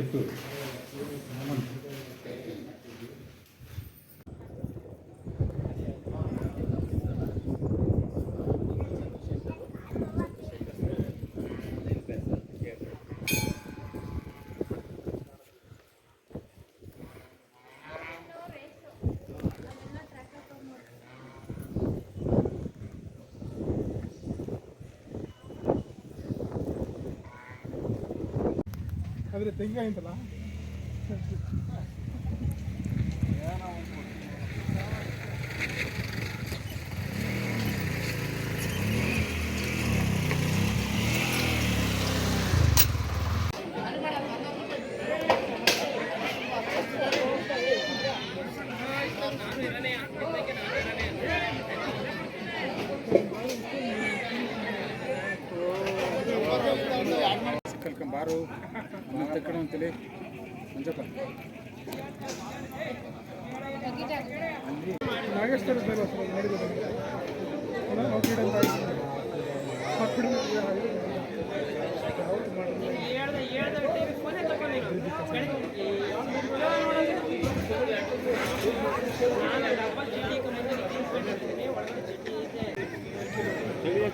Thank you. ಆದರೆ ತೆಂಗಿನ ತಕ್ಕಣ ಅಂತೇಳಿ. ಮಂಜಪ್ಪ. ನಾಗೇಶ್ವರ?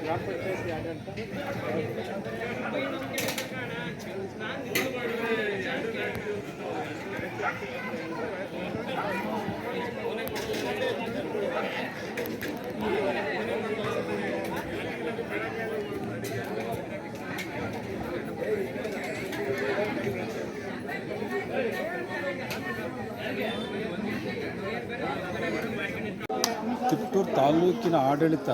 ಗ್ರಾಮ ಪಂಚಾಯತಿ ಆಡಳಿತ. ತಿಪ್ಟೂರು ತಾಲೂಕಿನ ಆಡಳಿತ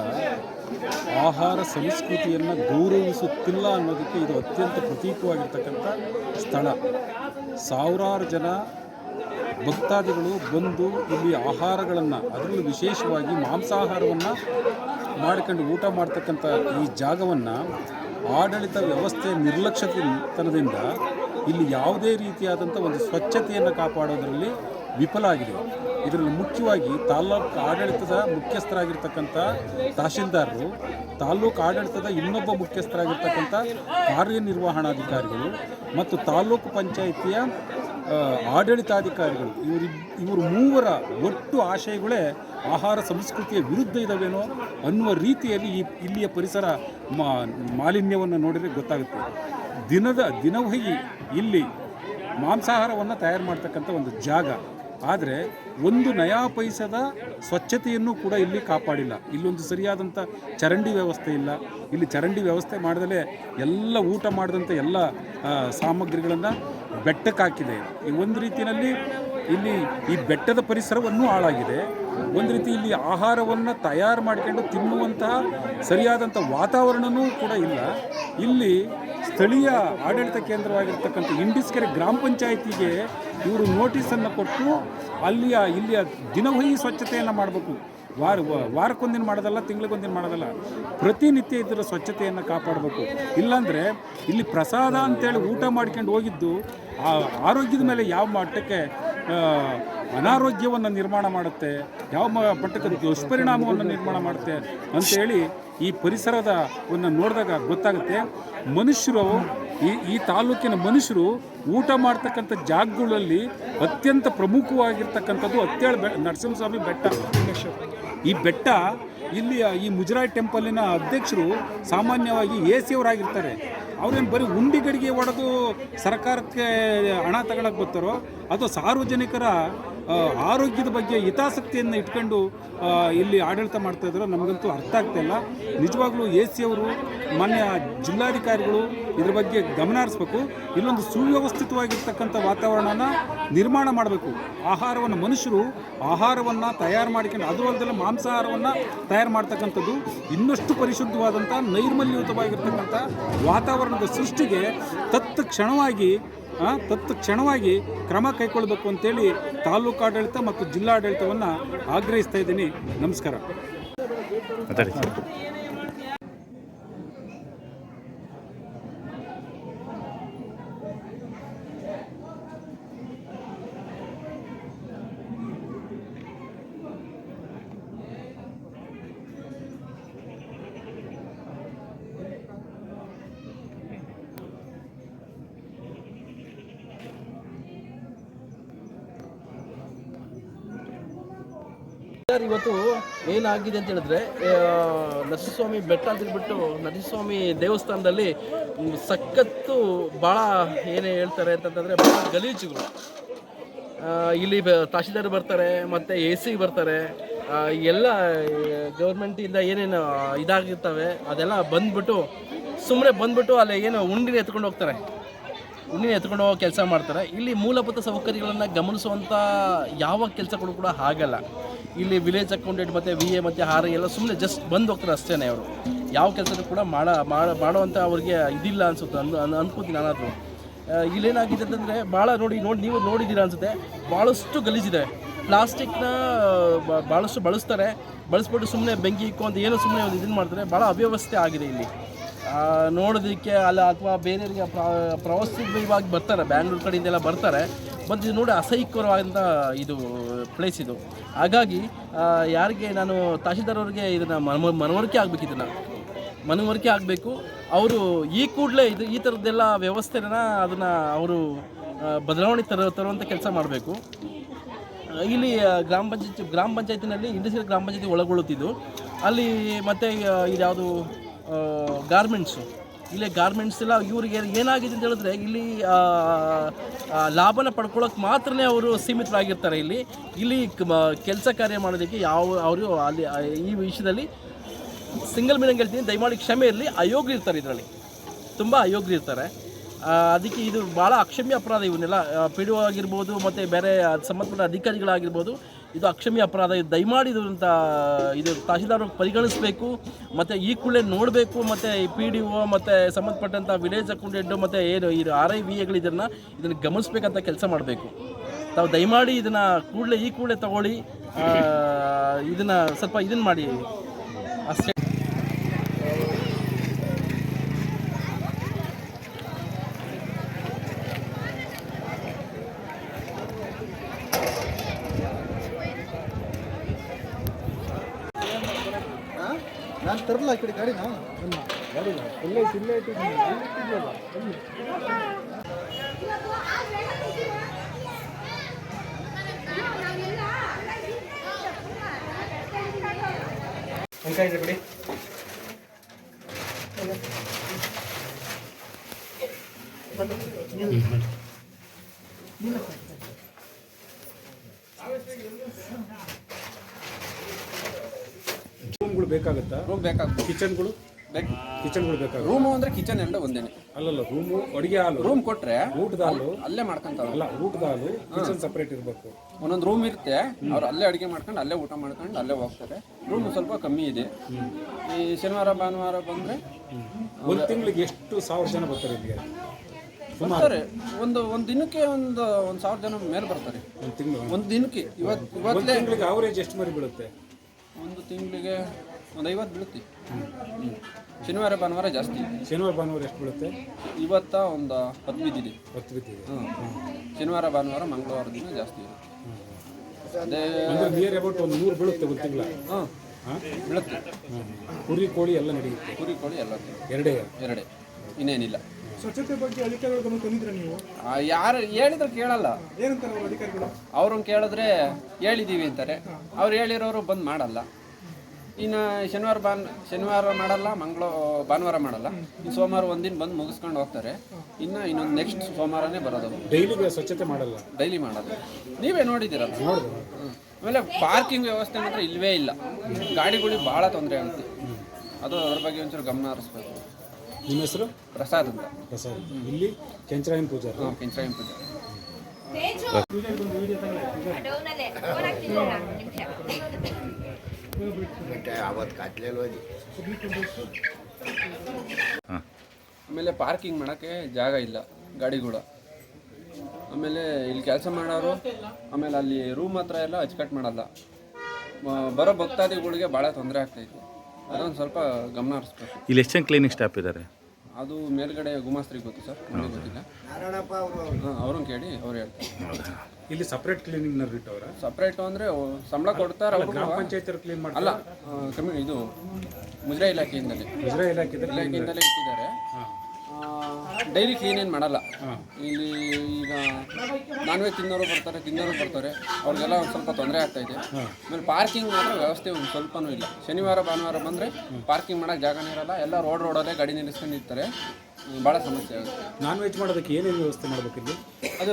ಆಹಾರ ಸಂಸ್ಕೃತಿಯನ್ನು ಗೌರವಿಸುತ್ತಿಲ್ಲ ಅನ್ನೋದಕ್ಕೆ ಇದು ಅತ್ಯಂತ ಪ್ರತೀಕವಾಗಿರ್ತಕ್ಕಂಥ ಸ್ಥಳ. ಸಾವಿರಾರು ಜನ ಭಕ್ತಾದಿಗಳು ಬಂದು ಇಲ್ಲಿ ಆಹಾರಗಳನ್ನು, ಅದರಲ್ಲೂ ವಿಶೇಷವಾಗಿ ಮಾಂಸಾಹಾರವನ್ನು ಮಾಡ್ಕೊಂಡು ಊಟ ಮಾಡ್ತಕ್ಕಂಥ ಈ ಜಾಗವನ್ನು ಆಡಳಿತ ವ್ಯವಸ್ಥೆ ನಿರ್ಲಕ್ಷ್ಯತನದಿಂದ ಇಲ್ಲಿ ಯಾವುದೇ ರೀತಿಯಾದಂಥ ಒಂದು ಸ್ವಚ್ಛತೆಯನ್ನು ಕಾಪಾಡೋದರಲ್ಲಿ ವಿಫಲ ಆಗಿದೆ. ಇದರಲ್ಲಿ ಮುಖ್ಯವಾಗಿ ತಾಲ್ಲೂಕು ಆಡಳಿತದ ಮುಖ್ಯಸ್ಥರಾಗಿರ್ತಕ್ಕಂಥ ತಹಶೀಲ್ದಾರರು ತಾಲ್ಲೂಕು ಆಡಳಿತದ ಇನ್ನೊಬ್ಬ ಮುಖ್ಯಸ್ಥರಾಗಿರ್ತಕ್ಕಂಥ ಕಾರ್ಯನಿರ್ವಹಣಾಧಿಕಾರಿಗಳು ಮತ್ತು ತಾಲ್ಲೂಕು ಪಂಚಾಯಿತಿಯ ಆಡಳಿತಾಧಿಕಾರಿಗಳು. ಇವರು ಇವರು ಮೂವರ ಒಟ್ಟು ಆಶಯಗಳೇ ಆಹಾರ ಸಂಸ್ಕೃತಿಯ ವಿರುದ್ಧ ಇದ್ದಾವೇನೋ ಅನ್ನುವ ರೀತಿಯಲ್ಲಿ ಈ ಇಲ್ಲಿಯ ಪರಿಸರ ಮಾಲಿನ್ಯವನ್ನು ನೋಡಿದರೆ ಗೊತ್ತಾಗುತ್ತೆ. ದಿನದ ದಿನವಹಿ ಇಲ್ಲಿ ಮಾಂಸಾಹಾರವನ್ನು ತಯಾರು ಮಾಡ್ತಕ್ಕಂಥ ಒಂದು ಜಾಗ. ಆದರೆ ಒಂದು ನಯಾ ಪೈಸದ ಸ್ವಚ್ಛತೆಯನ್ನು ಕೂಡ ಇಲ್ಲಿ ಕಾಪಾಡಿಲ್ಲ. ಇಲ್ಲೊಂದು ಸರಿಯಾದಂಥ ಚರಂಡಿ ವ್ಯವಸ್ಥೆ ಇಲ್ಲ. ಇಲ್ಲಿ ಚರಂಡಿ ವ್ಯವಸ್ಥೆ ಮಾಡಿದಲೆ ಎಲ್ಲ ಊಟ ಮಾಡಿದಂಥ ಎಲ್ಲ ಸಾಮಗ್ರಿಗಳನ್ನು ಬೆಟ್ಟಕ್ಕೆ ಹಾಕಿದೆ. ಈ ಒಂದು ರೀತಿಯಲ್ಲಿ ಇಲ್ಲಿ ಈ ಬೆಟ್ಟದ ಪರಿಸರವನ್ನು ಹಾಳಾಗಿದೆ. ಒಂದು ರೀತಿ ಇಲ್ಲಿ ಆಹಾರವನ್ನು ತಯಾರು ಮಾಡ್ಕೊಂಡು ತಿನ್ನುವಂತಹ ಸರಿಯಾದಂಥ ವಾತಾವರಣವೂ ಕೂಡ ಇಲ್ಲ. ಇಲ್ಲಿ ಸ್ಥಳೀಯ ಆಡಳಿತ ಕೇಂದ್ರವಾಗಿರ್ತಕ್ಕಂಥ ಇಂಡಿಸ್ಕೆರೆ ಗ್ರಾಮ ಪಂಚಾಯಿತಿಗೆ ಇವರು ನೋಟಿಸನ್ನು ಕೊಟ್ಟು ಅಲ್ಲಿಯ ಇಲ್ಲಿಯ ದಿನವಹಿ ಸ್ವಚ್ಛತೆಯನ್ನು ಮಾಡಬೇಕು. ವಾರ, ವಾರಕ್ಕೊಂದಿನ ಮಾಡೋದಲ್ಲ, ತಿಂಗಳಿಗೊಂದಿನ ಮಾಡೋದಲ್ಲ. ಪ್ರತಿನಿತ್ಯ ಇದರ ಸ್ವಚ್ಛತೆಯನ್ನು ಕಾಪಾಡಬೇಕು. ಇಲ್ಲಾಂದರೆ ಇಲ್ಲಿ ಪ್ರಸಾದ ಅಂತೇಳಿ ಊಟ ಮಾಡ್ಕೊಂಡು ಹೋಗಿದ್ದು, ಆ ಆರೋಗ್ಯದ ಮೇಲೆ ಯಾವ ಮಟ್ಟಕ್ಕೆ ಅನಾರೋಗ್ಯವನ್ನು ನಿರ್ಮಾಣ ಮಾಡುತ್ತೆ, ಯಾವ ಮಟ್ಟಕ್ಕೆ ದುಷ್ಪರಿಣಾಮವನ್ನು ನಿರ್ಮಾಣ ಮಾಡುತ್ತೆ ಅಂತೇಳಿ ಈ ಪರಿಸರದ ವನ್ನು ನೋಡಿದಾಗ ಗೊತ್ತಾಗುತ್ತೆ. ಮನುಷ್ಯರು, ಈ ಈ ತಾಲೂಕಿನ ಮನುಷ್ಯರು ಊಟ ಮಾಡ್ತಕ್ಕಂಥ ಜಾಗಗಳಲ್ಲಿ ಅತ್ಯಂತ ಪ್ರಮುಖವಾಗಿರ್ತಕ್ಕಂಥದ್ದು ಹತ್ತೇಳು ಬೆ, ನರಸಿಂಹಸ್ವಾಮಿ ಬೆಟ್ಟ. ಈ ಬೆಟ್ಟ ಇಲ್ಲಿಯ ಈ ಮುಜರಾಯಿ ಟೆಂಪಲಿನ ಅಧ್ಯಕ್ಷರು ಸಾಮಾನ್ಯವಾಗಿ ಎ ಸಿ ಅವರಾಗಿರ್ತಾರೆ. ಅವ್ರೇನು ಬರೀ ಉಂಡಿಗಡಿಗೆ ಹೊಡೆದು ಸರ್ಕಾರಕ್ಕೆ ಹಣ ತಗೊಳಕ್ಕೆ ಬರ್ತಾರೋ ಅಥವಾ ಸಾರ್ವಜನಿಕರ ಆರೋಗ್ಯದ ಬಗ್ಗೆ ಹಿತಾಸಕ್ತಿಯನ್ನು ಇಟ್ಕೊಂಡು ಇಲ್ಲಿ ಆಡಳಿತ ಮಾಡ್ತಾ ಇದ್ದಾರೋ ನಮಗಂತೂ ಅರ್ಥ ಇಲ್ಲ. ನಿಜವಾಗ್ಲೂ ಎ ಸಿ ಅವರು, ಮಾನ್ಯ ಜಿಲ್ಲಾಧಿಕಾರಿಗಳು ಇದ್ರ ಬಗ್ಗೆ ಗಮನ ಹರಿಸ್ಬೇಕು ಇಲ್ಲೊಂದು ಸುವ್ಯವಸ್ಥಿತವಾಗಿರ್ತಕ್ಕಂಥ ವಾತಾವರಣನ ನಿರ್ಮಾಣ ಮಾಡಬೇಕು. ಆಹಾರವನ್ನು ಮನುಷ್ಯರು ಆಹಾರವನ್ನು ತಯಾರು ಮಾಡಿಕೊಂಡು, ಅದು ಅಲ್ಲದೆ ಮಾಂಸಾಹಾರವನ್ನು ತಯಾರು ಮಾಡ್ತಕ್ಕಂಥದ್ದು ಇನ್ನಷ್ಟು ಪರಿಶುದ್ಧವಾದಂಥ, ನೈರ್ಮಲ್ಯಯುತವಾಗಿರ್ತಕ್ಕಂಥ ವಾತಾವರಣದ ಸೃಷ್ಟಿಗೆ ತತ್ಕ್ಷಣವಾಗಿ ತತ್ ಕ್ಷಣವಾಗಿ ಕ್ರಮ ಕೈಗೊಳ್ಳಬೇಕು ಅಂತೇಳಿ ತಾಲೂಕು ಆಡಳಿತ ಮತ್ತು ಜಿಲ್ಲಾಡಳಿತವನ್ನು ಆಗ್ರಹಿಸ್ತಾ ಇದ್ದೀನಿ. ನಮಸ್ಕಾರ. ಸರ್, ಇವತ್ತು ಏನಾಗಿದೆ ಅಂತ ಹೇಳಿದ್ರೆ ನರಸಿಂಹಸ್ವಾಮಿ ಬೆಟ್ಟ ಅಂತ ಹೇಳ್ಬಿಟ್ಟು ನರಸಿಂಹಸ್ವಾಮಿ ದೇವಸ್ಥಾನದಲ್ಲಿ ಸಖತ್ತು ಭಾಳ ಏನು ಹೇಳ್ತಾರೆ ಅಂತಂತಂದರೆ ಭಾಳ ಗಲೀಜುಗಳು. ಇಲ್ಲಿ ತಹಶೀಲ್ದಾರ್ ಬರ್ತಾರೆ, ಮತ್ತು ಎ ಸಿ ಬರ್ತಾರೆ ಎಲ್ಲ ಗೌರ್ಮೆಂಟಿಂದ ಏನೇನು ಇದಾಗಿರ್ತವೆ, ಅದೆಲ್ಲ ಬಂದ್ಬಿಟ್ಟು ಸುಮ್ಮನೆ ಬಂದ್ಬಿಟ್ಟು ಅಲ್ಲಿ ಏನು ಉಂಡಿನ ಎತ್ಕೊಂಡು ಹೋಗ್ತಾರೆ. ಉಂಡಿನ ಎತ್ಕೊಂಡು ಹೋಗೋ ಕೆಲಸ ಮಾಡ್ತಾರೆ. ಇಲ್ಲಿ ಮೂಲಭೂತ ಸೌಕರ್ಯಗಳನ್ನು ಗಮನಿಸುವಂಥ ಯಾವ ಕೆಲಸಗಳು ಕೂಡ ಆಗಲ್ಲ ಇಲ್ಲಿ ವಿಲೇಜ್ ಅಕೌಂಟೆಂಟ್ ಮತ್ತು ವಿ ಎ ಮತ್ತು ಆರ್ ಎಲ್ಲ ಸುಮ್ಮನೆ ಜಸ್ಟ್ ಬಂದು ಹೋಗ್ತಾರೆ ಅಷ್ಟೇ ಅವರು. ಯಾವ ಕೆಲಸದೂ ಕೂಡ ಮಾಡ, ಮಾಡ- ಮಾಡೋವಂಥ ಅವ್ರಿಗೆ ಇದಿಲ್ಲ ಅನ್ಸುತ್ತೆ. ಅಂದು ಅನ್- ಅನ್ಕೋತೀನಿ ನಾನಾದರೂ. ಇಲ್ಲೇನಾಗಿದೆ ಅಂತಂದರೆ ಭಾಳ ನೋಡಿ ನೋಡಿ ನೀವು ನೋಡಿದ್ದೀರಾ ಅನ್ಸುತ್ತೆ. ಭಾಳಷ್ಟು ಗಲೀಜಿದೆ. ಪ್ಲಾಸ್ಟಿಕ್ನ ಭಾಳಷ್ಟು ಬಳಸ್ತಾರೆ. ಬಳಸ್ಬಿಟ್ಟು ಸುಮ್ಮನೆ ಬೆಂಕಿ ಅಂತ ಏನೋ ಸುಮ್ಮನೆ ಒಂದು ಇದನ್ನು ಮಾಡ್ತಾರೆ. ಭಾಳ ಅವ್ಯವಸ್ಥೆ ಆಗಿದೆ ಇಲ್ಲಿ. ನೋಡೋದಕ್ಕೆ ಅಲ್ಲ, ಅಥವಾ ಬೇರೆಯವರಿಗೆ ಪ್ರ- ಇವಾಗ ಬರ್ತಾರೆ, ಬ್ಯಾಂಗ್ಳೂರು ಕಡೆಯಿಂದೆಲ್ಲ ಬರ್ತಾರೆ. ಬಂದು ಇದು ನೋಡಿ ಅಸಹ್ಯಕರವಾದಂಥ ಇದು ಪ್ಲೇಸ್ ಇದು. ಹಾಗಾಗಿ ಯಾರಿಗೆ ನಾನು ತಹಶೀಲ್ದಾರ್ ಅವ್ರಿಗೆ ಇದನ್ನು ಮನ ಮನವರಿಕೆ ಆಗಬೇಕು ಇದನ್ನು ಮನವರಿಕೆ ಆಗಬೇಕು. ಅವರು ಈ ಕೂಡಲೇ ಇದು, ಈ ಥರದ್ದೆಲ್ಲ ವ್ಯವಸ್ಥೆನ ಅದನ್ನು ಅವರು ಬದಲಾವಣೆ ತರ ತರುವಂಥ ಕೆಲಸ ಮಾಡಬೇಕು. ಇಲ್ಲಿ ಗ್ರಾಮ ಪಂಚಾಯತ್, ಗ್ರಾಮ ಪಂಚಾಯತಿನಲ್ಲಿ ಇಂಡಸ್ಟ್ರಿಯಲ್ ಗ್ರಾಮ ಪಂಚಾಯತಿ ಒಳಗೊಳ್ಳುತ್ತಿದ್ದು. ಅಲ್ಲಿ ಮತ್ತು ಇದ್ಯಾವುದು ಗಾರ್ಮೆಂಟ್ಸು ಇಲ್ಲಿ ಗಾರ್ಮೆಂಟ್ಸ್ ಎಲ್ಲ ಇವ್ರಿಗೆ ಏನಾಗಿದೆ ಅಂತ ಹೇಳಿದ್ರೆ, ಇಲ್ಲಿ ಲಾಭನ ಪಡ್ಕೊಳ್ಳೋಕೆ ಮಾತ್ರನೇ ಅವರು ಸೀಮಿತರಾಗಿರ್ತಾರೆ ಇಲ್ಲಿ. ಇಲ್ಲಿ ಕೆಲಸ ಕಾರ್ಯ ಮಾಡೋದಕ್ಕೆ ಯಾವ, ಅವರು ಅಲ್ಲಿ ಈ ವಿಷಯದಲ್ಲಿ ಸಿಂಗಲ್ ಮೀನಿಂಗ್ ಹೇಳ್ತೀನಿ, ದಯಮಾಡಿ ಕ್ಷಮೆ ಇರಲಿ, ಅಯೋಗ್ಯ ಇರ್ತಾರೆ ಇದರಲ್ಲಿ. ತುಂಬ ಅಯೋಗ್ಯ ಇರ್ತಾರೆ. ಅದಕ್ಕೆ ಇದು ಭಾಳ ಅಕ್ಷಮ್ಯ ಅಪರಾಧ ಇವನ್ನೆಲ್ಲ ಪಿ ಡಿ ಆಗಿರ್ಬೋದು, ಮತ್ತು ಬೇರೆ ಸಂಬಂಧಪಟ್ಟ ಅಧಿಕಾರಿಗಳಾಗಿರ್ಬೋದು ಇದು ಅಕ್ಷಮ್ಯ ಅಪರಾಧ. ಇದು ದಯಮಾಡಿ ಇದು ಅಂತ ಇದು ತಹಶೀಲ್ದಾರ್ ಪರಿಗಣಿಸಬೇಕು. ಮತ್ತು ಈ ಕೂಡಲೇ ನೋಡಬೇಕು. ಮತ್ತು ಈ ಪಿ ಡಿ ಒ ಮತ್ತು ಸಂಬಂಧಪಟ್ಟಂಥ ವಿಲೇಜ್ ಅಕೌಂಟೆಂಟು ಮತ್ತು ಏನು ಈ ಆರ್ ಐ ವಿ ಎಗಳು ಇದನ್ನು ಇದನ್ನು ಗಮನಿಸ್ಬೇಕಂತ ಕೆಲಸ ಮಾಡಬೇಕು. ತಾವು ದಯಮಾಡಿ ಇದನ್ನು ಕೂಡಲೇ ಈ ಕೂಡಲೇ ತಗೊಳ್ಳಿ. ಇದನ್ನು ಸ್ವಲ್ಪ ಇದನ್ನು ಮಾಡಿ. ಅಷ್ಟೇ. ನಾನು ತರಲ್ಲ ಈ ಕಡೆ ಗಾಡಿನ ಗಾಡಿನ ಇಲ್ಲೇ ಇಲ್ಲೇ ಇಟ್ಟಿದ್ದೀನಿ ವೆಂಕಟ ಬಿಡಿ ರೂಮ್ಗಳು ಬೇಕಾಗುತ್ತಾ? ರೂಮ್ ಬೇಕಾಗ್ತದೆ ಕಿಚನ್ಗಳು ಬೇಕು ಕಿಚನ್ಗಳು ಬೇಕಾಗುತ್ತೆ? ರೂಮು ಅಂದ್ರೆ ಕಿಚನ್ ಎಲ್ಲ ಒಂದೇನೆ. ಅಲ್ಲಲ್ಲ ರೂಮು ಅಡುಗೆ ಹಾಲು. ರೂಮ್ ಕೊಟ್ರೆ ಊಟದ ಹಾಲು. ಅಲ್ಲೇ ಮಾಡ್ಕೊಂತಾರಲ್ಲ ಅಲ್ಲ ಊಟದ ಹಾಲು ಕಿಚನ್ ಸಪ್ರೇಟ್ ಇರಬೇಕು. ಒಂದೊಂದು ರೂಮ್ ಇರುತ್ತೆ. ಅವ್ರು ಅಲ್ಲೇ ಅಡುಗೆ ಮಾಡ್ಕೊಂಡು ಅಲ್ಲೇ ಊಟ ಮಾಡ್ಕೊಂಡು ಅಲ್ಲೇ ಹೋಗ್ತಾರೆ. ರೂಮ್ ಸ್ವಲ್ಪ ಕಮ್ಮಿ ಇದೆ. ಈ ಶನಿವಾರ ಭಾನುವಾರ ಬಂದ್ರೆ ಒಂದು ತಿಂಗಳಿಗೆ ಎಷ್ಟು ಸಾವಿರ ಜನ ಬರ್ತಾರೆ ಇಲ್ಲಿಗೆ? ಬರ್ತಾರೆ. ಒಂದು ಒಂದು ದಿನಕ್ಕೆ ಒಂದು ಒಂದು ಸಾವಿರ ಜನ ಮೇಲೆ ಬರ್ತಾರೆ. ಒಂದು ತಿಂಗಳು ಒಂದು ದಿನಕ್ಕೆ. ಇವತ್ತು ಇವತ್ತು ಇವತ್ತೇ ತಿಂಗಳಿಗೆ ಅವರೇಜ್ ಎಷ್ಟು ಮರಿ ಬೀಳುತ್ತೆ? ಒಂದು ತಿಂಗಳಿಗೆ ಒಂದು ಐವತ್ತು ಬೀಳುತ್ತೆ. ಶನಿವಾರ ಭಾನುವಾರ ಜಾಸ್ತಿ. ಶನಿವಾರ ಭಾನುವಾರ ಎಷ್ಟು ಬೀಳುತ್ತೆ? ಇವತ್ತ ಒಂದು ಹತ್ತು ಬಿದ್ದಿದೆ. ಹತ್ತು ಬಿದ್ದಿದೆ. ಹ್ಞೂ ಶನಿವಾರ ಭಾನುವಾರ ಮಂಗಳವಾರ ದಿನ ಜಾಸ್ತಿ ಇರುತ್ತೆ. ಅದೇ ಅಂದ್ರೆ ನಿಯರ್ ಅಬೌಟ್ ಒಂದು ನೂರು ಬೀಳುತ್ತೆ ಒಂದು ತಿಂಗಳ. ಹಾಂ ಹಾಂ? ಬೀಳುತ್ತೆ. ಕುರಿ ಕೋಳಿ ಎಲ್ಲ ನಡೆಯುತ್ತೆ. ಕುರಿ ಕೋಳಿ ಎಲ್ಲ ಎರಡೇ? ಎರಡೇ. ಇನ್ನೇನಿಲ್ಲ. ಸ್ವಚ್ಛತೆ ಬಗ್ಗೆ ಅಧಿಕಾರಿಗಳು ಗಮನ ತಂದಿದ್ರೆ ನೀವು? ಆ, ಯಾರು ಹೇಳಿದ್ರು ಕೇಳಲ್ಲ. ಏನಂತಾರೆ ಅವರು ಅಧಿಕಾರಿಗಳು? ಅವ್ರನ್ನ ಕೇಳಿದ್ರೆ ಹೇಳಿದ್ದೀವಿ ಅಂತಾರೆ. ಅವ್ರು ಹೇಳಿರೋರು ಬಂದು ಮಾಡಲ್ಲ. ಇನ್ನು ಶನಿವಾರ ಬಾನ್ ಶನಿವಾರ ಮಾಡಲ್ಲ ಮಂಗಳ ಭಾನುವಾರ ಮಾಡಲ್ಲ. ಇನ್ನು ಸೋಮವಾರ ಒಂದಿನ ಬಂದು ಮುಗಿಸ್ಕೊಂಡು ಹೋಗ್ತಾರೆ. ಇನ್ನು ಇನ್ನೊಂದು ನೆಕ್ಸ್ಟ್ ಸೋಮವಾರನೇ ಬರೋದು. ಡೈಲಿ ಸ್ವಚ್ಛತೆ ಮಾಡಲ್ಲ? ಡೈಲಿ ಮಾಡೋದು. ನೀವೇ ನೋಡಿದ್ದೀರಲ್ಲ. ಆಮೇಲೆ ಪಾರ್ಕಿಂಗ್ ವ್ಯವಸ್ಥೆ ಮಾತ್ರ ಇಲ್ಲವೇ ಇಲ್ಲ. ಗಾಡಿಗಳಿಗೆ ಭಾಳ ತೊಂದರೆ ಆಗುತ್ತೆ. ಅದು ಅದ್ರ ಬಗ್ಗೆ ಒಂಚೂರು ಗಮನ ಹರಿಸ್ಬೇಕು. ನಿಮ್ಮ ಹೆಸರು? ಪ್ರಸಾದ್ ಅಂತ. ಪ್ರಸಾದ್. ಇಲ್ಲಿ ಕೆಂಚರಾಯನ್ ಪೂಜಾರಿ ಹಾಂ ಕೆಂಚರಾಯನ್ ಪೂಜೆ. ಡೌನಲ್ಲೇ ಅವತ್ತು ನಿಮಿಷ ಆಮೇಲೆ ಪಾರ್ಕಿಂಗ್ ಮಾಡೋಕ್ಕೆ ಜಾಗ ಇಲ್ಲ ಗಾಡಿಗಳು ಆಮೇಲೆ ಇಲ್ಲಿ ಕೆಲಸ ಮಾಡೋರು ಆಮೇಲೆ ಅಲ್ಲಿ ರೂಮ್ ಹತ್ರ ಎಲ್ಲ ಅಚ್ಚುಕಟ್ಟು ಮಾಡಲ್ಲ. ಬರೋ ಭಕ್ತಾದಿಗಳಿಗೆ ಭಾಳ ತೊಂದರೆ ಆಗ್ತೈತಿ ಅದೊಂದು ಸ್ವಲ್ಪ ಗಮನ ಹರಿಸ್ಬೇಕು. ಇಲ್ಲಿ ಎಷ್ಟು ಜನ ಕ್ಲೀನಿಂಗ್ ಸ್ಟಾಫ್ ಇದ್ದಾರೆ ಅದು ಮೇಲ್ಗಡೆ ಗುಮಾಸ್ತ್ರಿಗೆ ಗೊತ್ತು ಸರ್ ಗೊತ್ತಿಲ್ಲ. ಹಾಂ ಅವ್ರನ್ನ ಕೇಳಿ ಅವ್ರು ಹೇಳ್ತಾರೆ. ಇಲ್ಲಿ ಸಪ್ರೇಟ್ ಕ್ಲೀನಿಂಗ್ ಇಟ್ಟವ್ರ? ಸಪ್ರೇಟು ಅಂದರೆ ಸಂಬಳ ಕೊಡ್ತಾರೆ ಅವರು. ಗ್ರಾಮ ಪಂಚಾಯತ್ ಕ್ಲೀನ್ ಅಲ್ಲ ಕಮ್ಮಿ ಇದು ಮುಜರಾ ಇಲಾಖೆಯಿಂದಲೇ. ಮುಜರಾ ಇಲಾಖೆ ಇಲಾಖೆಯಿಂದಲೇ ಇಟ್ಟಿದ್ದಾರೆ. ಡೈಲಿ ಕ್ಲೀನ್ ಏನು ಮಾಡಲ್ಲ. ಇಲ್ಲಿ ಈಗ ನಾನ್ ವೆಜ್ ತಿನ್ನೋರು ಬರ್ತಾರೆ ತಿನ್ನೋರು ಬರ್ತಾರೆ. ಅವ್ರಿಗೆಲ್ಲ ಒಂದು ಸ್ವಲ್ಪ ತೊಂದರೆ ಆಗ್ತಾ ಇದೆ. ಆಮೇಲೆ ಪಾರ್ಕಿಂಗ್ ಮಾತ್ರ ವ್ಯವಸ್ಥೆ ಒಂದು ಸ್ವಲ್ಪನೂ ಇಲ್ಲ. ಶನಿವಾರ ಭಾನುವಾರ ಬಂದರೆ ಪಾರ್ಕಿಂಗ್ ಮಾಡೋಕ್ಕೆ ಜಾಗನೇ ಇರಲ್ಲ. ಎಲ್ಲ ರೋಡ್ ರೋಡಲ್ಲೇ ಗಾಡಿ ನಿಲ್ಲಿಸ್ಕೊಂಡು ಇರ್ತಾರೆ ಭಾಳ ಸಮಸ್ಯೆ ಆಗುತ್ತೆ. ನಾನ್ ವೆಜ್ ಮಾಡೋದಕ್ಕೆ ಏನೇನು ವ್ಯವಸ್ಥೆ ಮಾಡಬೇಕಿಲ್ಲಿ? ಅದು